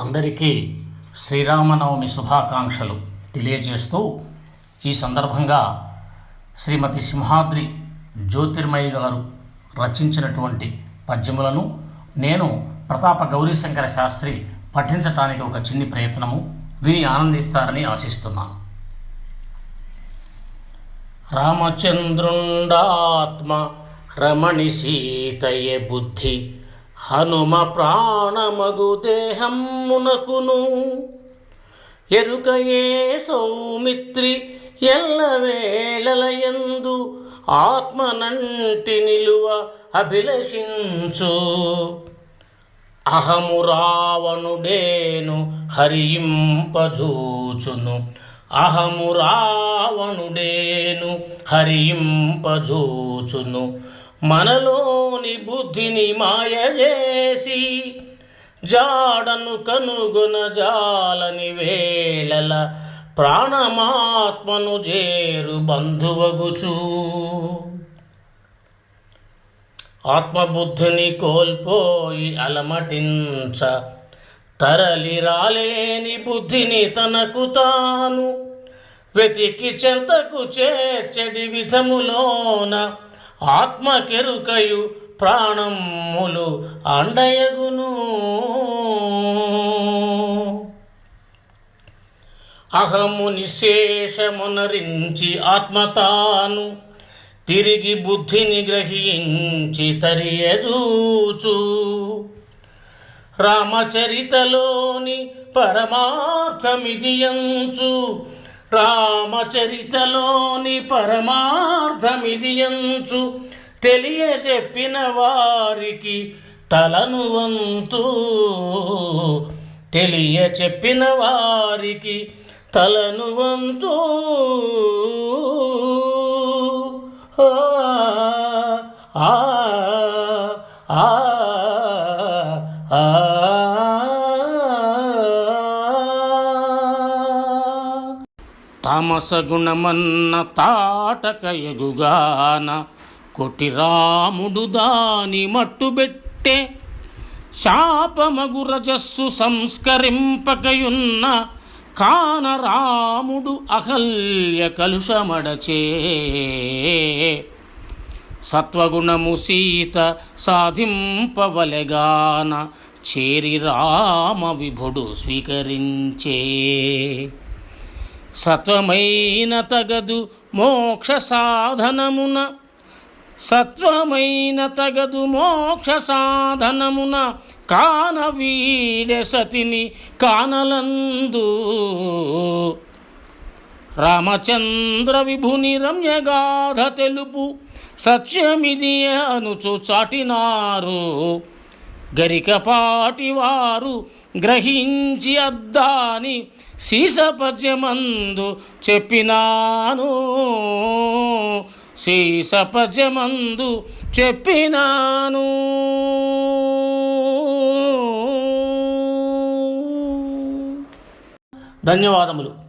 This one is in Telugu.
అందరికీ శ్రీరామనవమి శుభాకాంక్షలు తెలియజేస్తూ ఈ సందర్భంగా శ్రీమతి సింహాద్రి జ్యోతిర్మయి గారు రచించినటువంటి పద్యములను నేను ప్రతాప గౌరీశంకర శాస్త్రి పఠించటానికి ఒక చిన్ని ప్రయత్నము విని ఆనందిస్తారని ఆశిస్తున్నాను. రామచంద్రుండాత్మ రమణి సీతయ బుద్ధి హనుమ ప్రాణమగు దేహమునకును ఎరుకయే సౌమిత్రి ఎల్లవేళలయందు ఆత్మనంటి నిలువ అభిలషించు. అహము రావణుడేను హరింపజూచును. అహము రావణుడేను హరింపజూచును. మనలోని బుద్ధిని మాయజేసి జాడను కనుగొన జాలని వేళల ప్రాణమాత్మను చేరు బంధువగుచూ. ఆత్మబుద్ధిని కోల్పోయి అలమటించ తరలి రాలేని బుద్ధిని తనకు తాను వెతికి చెంతకు చేర్చడి విధములోన ఆత్మకెరుకయు ప్రాణములు అండయగును. అహము నిశేషమునరించి ఆత్మతాను తిరిగి బుద్ధిని గ్రహించి తరియజూచు. రామచరితలోని పరమార్థమిదియంచు. రామచరితలోని పరమార్థమిదియంచు తెలియజెప్పిన వారికి తలను వంతు. తెలియచెప్పిన వారికి తలను వంతు. ఆ ఆ ఆ. ఆ తామసగుణమన్న తాటక ఎగుగాన కొటిరాముడు దాని మట్టుబెట్టే శాపమగు రజస్సు సంస్కరింపకయున్న కానరాముడు అహల్య కలుషమడచే. సత్వగుణము సీత సాధింపవలెగాన చేరి రామ విభుడు స్వీకరించే. సత్వమైన తగదు మోక్ష సాధనమున. సత్వమైన తగదు మోక్ష సాధనమున కానవీడె సతిని కానలందు. రామచంద్ర విభుని రమ్యగాధ తెలుపు సత్యమిది అనుచు చాటినారు. గరికపాటివారు గ్రహించి అద్దాని సీసపద్యమందు చెప్పినాను. సీసపద్యమందు చెప్పినాను. ధన్యవాదములు.